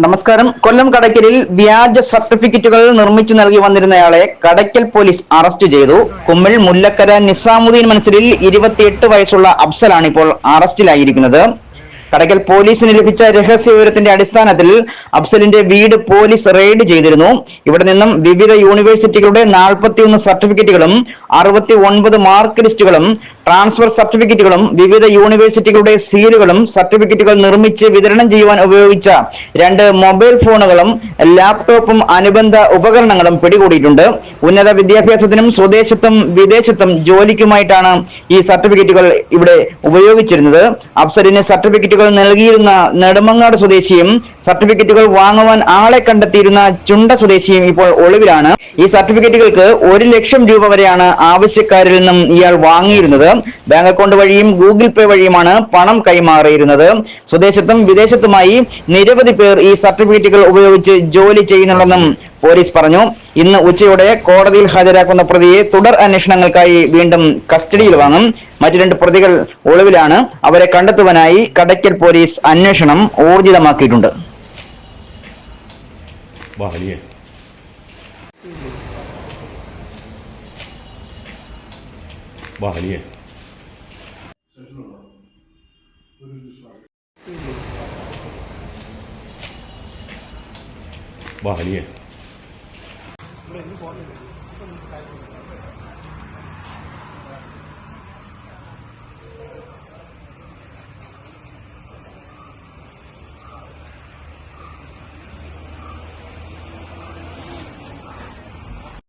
നമസ്കാരം. കൊല്ലം കടയ്ക്കലിൽ വ്യാജ സർട്ടിഫിക്കറ്റുകൾ നിർമ്മിച്ചു നൽകി വന്നിരുന്നയാളെ കടയ്ക്കൽ പോലീസ് അറസ്റ്റ് ചെയ്തു. കുമ്മിൾ മുല്ലക്കര നിസാമുദ്ദീൻ മനസ്സിലിൽ ഇരുപത്തിയെട്ട് വയസ്സുള്ള അഫ്സലാണ് ഇപ്പോൾ അറസ്റ്റിലായിരിക്കുന്നത്. കടയ്ക്കൽ പോലീസിന് ലഭിച്ച രഹസ്യ വിവരത്തിന്റെ അടിസ്ഥാനത്തിൽ അഫ്സലിന്റെ വീട് പോലീസ് റെയ്ഡ് ചെയ്തിരുന്നു. ഇവിടെ നിന്നും വിവിധ യൂണിവേഴ്സിറ്റികളുടെ നാൽപ്പത്തിയൊന്ന് സർട്ടിഫിക്കറ്റുകളും അറുപത്തി ഒൻപത് മാർക്ക് ലിസ്റ്റുകളും ട്രാൻസ്ഫർ സർട്ടിഫിക്കറ്റുകളും വിവിധ യൂണിവേഴ്സിറ്റികളുടെ സീലുകളും സർട്ടിഫിക്കറ്റുകൾ നിർമ്മിച്ച് വിതരണം ചെയ്യുവാൻ ഉപയോഗിച്ച രണ്ട് മൊബൈൽ ഫോണുകളും ലാപ്ടോപ്പും അനുബന്ധ ഉപകരണങ്ങളും പിടികൂടിയിട്ടുണ്ട്. ഉന്നത വിദ്യാഭ്യാസത്തിനും സ്വദേശത്തും വിദേശത്തും ജോലിക്കുമായിട്ടാണ് ഈ സർട്ടിഫിക്കറ്റുകൾ ഇവിടെ ഉപയോഗിച്ചിരുന്നത്. അഫ്സലിന് സർട്ടിഫിക്കറ്റുകൾ നൽകിയിരുന്ന നെടുമങ്ങാട് സ്വദേശിയും സർട്ടിഫിക്കറ്റുകൾ വാങ്ങുവാൻ ആളെ കണ്ടെത്തിയിരുന്ന ചുണ്ട സ്വദേശിയും ഇപ്പോൾ ഒളിവിലാണ്. ഈ സർട്ടിഫിക്കറ്റുകൾക്ക് ഒരു ലക്ഷം രൂപ വരെയാണ് ആവശ്യക്കാരിൽ നിന്നും ഇയാൾ വാങ്ങിയിരുന്നത്. ബാങ്ക് അക്കൗണ്ട് വഴിയും ഗൂഗിൾ പേ വഴിയുമാണ് പണം കൈമാറിയിരുന്നത്. സ്വദേശത്തും വിദേശത്തുമായി നിരവധി പേർ ഈ സർട്ടിഫിക്കറ്റുകൾ ഉപയോഗിച്ച് ജോലി ചെയ്യുന്നുണ്ടെന്നും പോലീസ് പറഞ്ഞു. ഇന്ന് ഉച്ചയോടെ കോടതിയിൽ ഹാജരാക്കുന്ന പ്രതിയെ തുടർ അന്വേഷണങ്ങൾക്കായി വീണ്ടും കസ്റ്റഡിയിൽ വാങ്ങും. മറ്റു രണ്ട് പ്രതികൾ ഒളിവിലാണ്. അവരെ കണ്ടെത്തുവാനായി കടയ്ക്കൽ പോലീസ് അന്വേഷണം ഊർജിതമാക്കിയിട്ടുണ്ട്. വാ 不好意思你